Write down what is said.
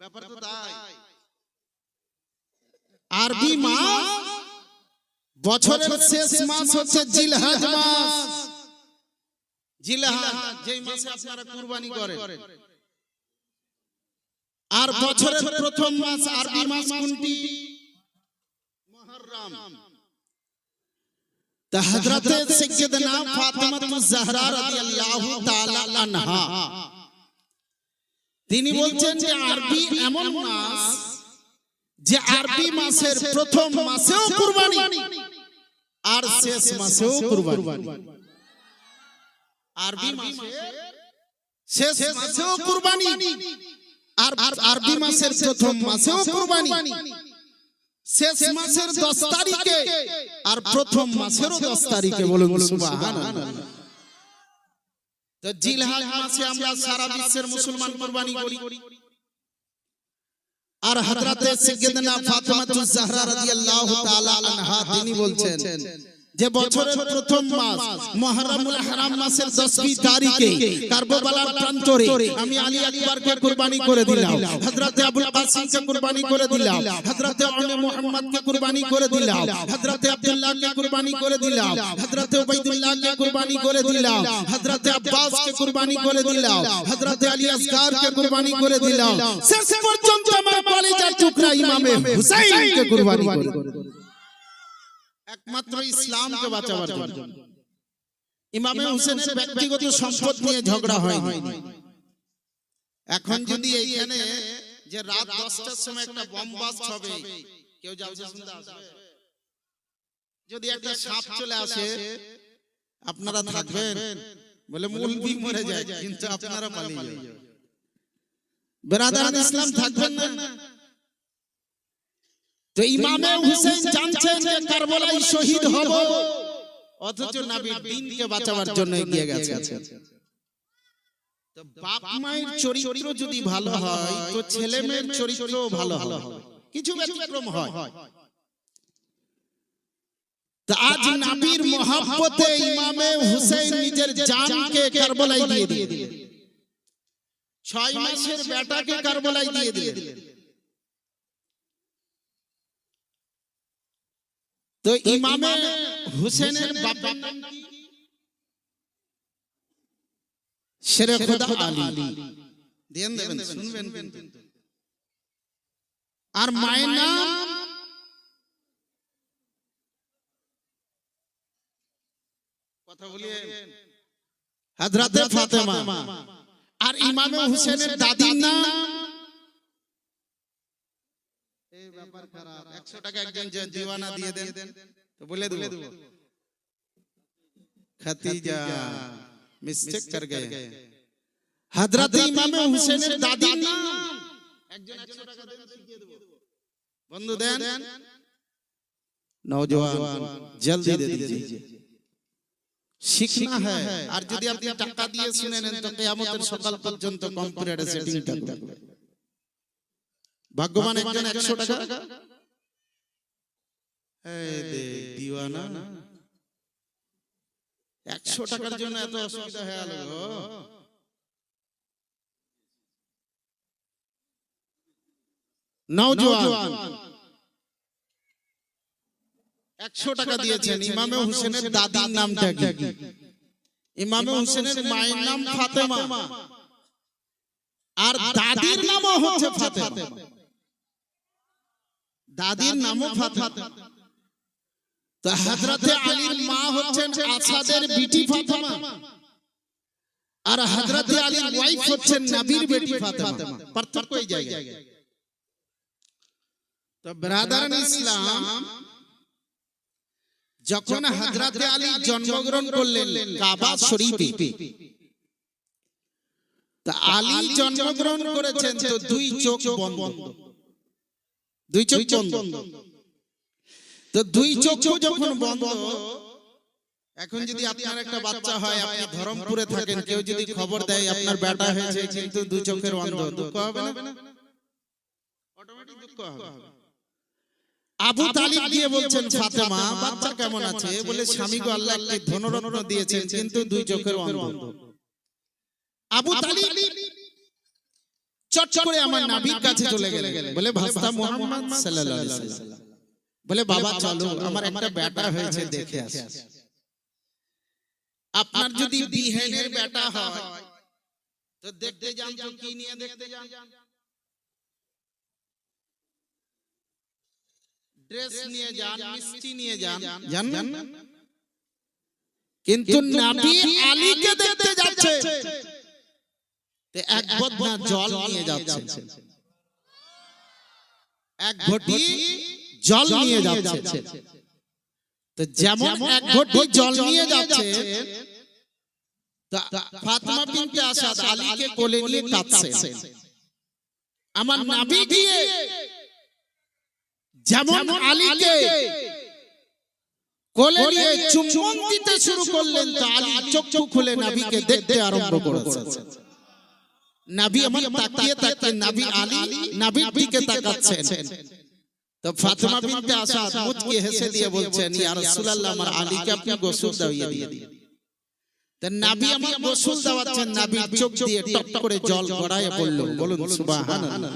ব্যাপার তো তাই। আরবি মাস বছরের শেষ মাস হচ্ছে জিলহজ মাস। জিলহাজ যেই মাসে আপনারা কুরবানি করেন। আর বছরের প্রথম মাস আরবি মাস কোনটি? মুহররম। তা হযরতে সাইয়্যিদনা ফাতিমা জাহরা রাদিয়াল্লাহু তাআলা আনহা। তিনি বলছেন যে আরবি এমন মাস যে আরবি মাসের প্রথম মাসেও কুরবানি আর শেষ মাসেও কুরবানি। আরবি মাসে শেষ মাসেও কুরবানি। আর আরবি মাসের প্রথম মাসেও কুরবানি। শেষ মাসের দশ তারিখে। আর প্রথম মাসেরও দশ তারিখে বলুন সুবহানাল্লাহ। তো জিলহাজ মাসে আমরা সারা বিশ্বের মুসলমান কুরবানি করি। আর হযরতে সাইয়্যিদনা ফাতিমাতুজ জাহরা রাদিয়াল্লাহু তাআলা আনহা তিনি বলছেন যে বছরের প্রথম মাস মুহররমুল হারাম মাসের 10ই তারিখে কারবালার প্রান্তরে আমি আলী আকবরকে কুরবানি করে দিলাম, হযরতে আবুল কাসিমকে কুরবানি করে দিলাম, হযরতে আলী মুহাম্মদকে কুরবানি করে দিলাম, হযরতে আব্দুল্লাহকে কুরবানি করে দিলাম, হযরতে উবাইদুল্লাহকে কুরবানি করে দিলাম, হযরতে আব্বাসকে কুরবানি করে দিলাম, হযরতে আলী আসগারকে কুরবানি করে দিলাম। শেষ পর্যন্ত আমার কলেজার টুকরা ইমামে হুসাইনকে কুরবানি করে দিলাম। একমাত্র ইসলামকে বাঁচাবার জন্য। ইমামে হুসেনের ব্যক্তিগত সম্পদ নিয়ে ঝগড়া হয়নি। এখন যদি এইখানে যে রাত দশটার সময় একটা বম বাস্ট হবে কেউ জালসা শুনতে আসবে। যদি একটা সাপ চলে আসে আপনারা থাকবেন বলে মুলবি মরে যায় কিন্তু আপনারা পালিয়ে যাবেন। বেরাদারান ইসলাম থাকবেন না। তো ইমামে হুসেন জানছেন যে কারবালায় শহীদ হব অথচ নবীর দিনকে বাঁচাবার জন্য এগিয়ে গেছে তো বাপ মায়ের চরিত্র যদি ভালো হয় তো ছেলে মেয়ের চরিত্রও ভালো হবে। কিছু ব্যতিক্রম হয়। আজ নবীর মহব্বতে ইমামে হুসেন নিজের জানকে কারবালায় দিয়ে দিয়ে ছয় মাসের বেটাকে কারবালায় দিয়ে দিয়ে তো ইমামে হুসেনের বাবার নাম কি? শেরে খোদা আলী। দেন দেবেন শুনবেন কিন্তু। আর মায়ের নাম? কথা বলিয়ে হযরতে ফাতেমা। আর ইমামে হুসেনের দাদির নাম? এই ব্যাপার খারাপ 100 টাকা একজন দিওয়ানা দিয়ে দেন তো বলে দেব। খাতিজা মিস্টেক কর গয়ে হযরত ইমাম হুসেনের দাদির নাম। একজন 100 টাকা দেন শিখিয়ে দেব। বন্ধু দেন। নওজওয়ান জলদি দে দीजिए শিখনা হ্যায় আর যদি আপনি টাকা দিয়ে শুনে নেন তো কিয়ামতের সকাল পর্যন্ত কম্পিউটারে সেটিংটা থাকবে। ভাগ্যবান একজন একশো টাকা? দিওয়ানা। একশো টাকার জন্য এত অসুবিধা হয়ে গেল নওজোয়ান একশো টাকা দিয়েছেন ইমামে হুসেনের দাদির নামটা কি? ইমামে হুসেনের মায়ের নাম ফাতেমা। আর দাদির নামও হচ্ছে ফাতেমা। দাদির নামও ফাতেমা। তো হযরতে আলীর মা হচ্ছেন আসাদের বিটি ফাতেমা। আর হযরতে আলীর ওয়াইফ হচ্ছেন নবীর বেটি ফাতেমা। পার্থক্য এই জায়গায়। তো ব্রাদারান ইসলাম যখন হযরতে আলী জন্মগ্রহণ করলেন কাবা শরীফে। তা আলী জন্মগ্রহণ করেছেন তো দুই চোখ বন্ধ। দুই চোখ বন্ধ। তো দুই চোখ যখন বন্ধ এখন যদি আপনার একটা বাচ্চা হয় আপনি ধরমপুরে থাকেন কেউ যদি খবর দেয় আপনার বেটা হয়েছে কিন্তু দুই চোখের অন্ধ দুঃখ হবে না? অটোমেটিক দুঃখ হবে। আবু তালিব গিয়ে বলছেন ফাতেমা বাচ্চা কেমন আছে? বলে স্বামী গো আল্লাহ ধনরত্ন দিয়েছেন কিন্তু দুই চোখের অন্ধ। আবু তালিব চট করে আমার নাবির কাছে চলে গেলেন। বলে ভাস্তা মোহাম্মদ সাল্লাল্লাহু আলাইহি ওয়াসাল্লাম বলে বাবা চলো আমার একটা বেটা হয়েছে দেখে আসি। আপনার যদি বিহেনের বেটা হয় তো দেখতে যান তো কি নিয়ে দেখতে যান ড্রেস নিয়ে যান মিষ্টি নিয়ে যান জানেন কিন্তু নাবি আলীকে দেখতে যাচ্ছে। তে এক বদনা জল নিয়ে যাচ্ছে। এক ঘটি জল নিয়ে যাচ্ছে। তো যেমন এক ঘটি জল নিয়ে যাচ্ছে তা ফাতেমা বিনতে আসাদ আলীকে কোলে নিয়ে কাঁদছে। আমার নাবি গিয়ে যেমন আলীকে কোলে নিয়ে চুম্বন দিতে শুরু করলেন তো আলী চক্ষু খুলে নাবিকে দেখতে আরম্ভ করেছে। নাবি আমার তাকিয়ে তাকিয়ে নাবি আলী নাবির দিকে তাকাচ্ছেন। তো ফাতেমা বিনতে আসাদ মুচকি হেসে দিয়ে বলছেন ইয়া রাসূলুল্লাহ আমার আলীকে আপনি গোসল দাওয়িয়ে দিয়ে তো নাবি আমার গোসল দাওয়াচ্ছেন নাবির চোখ দিয়ে টপ করে জল গড়ায় বলল বলুন সুবহানাল্লাহ।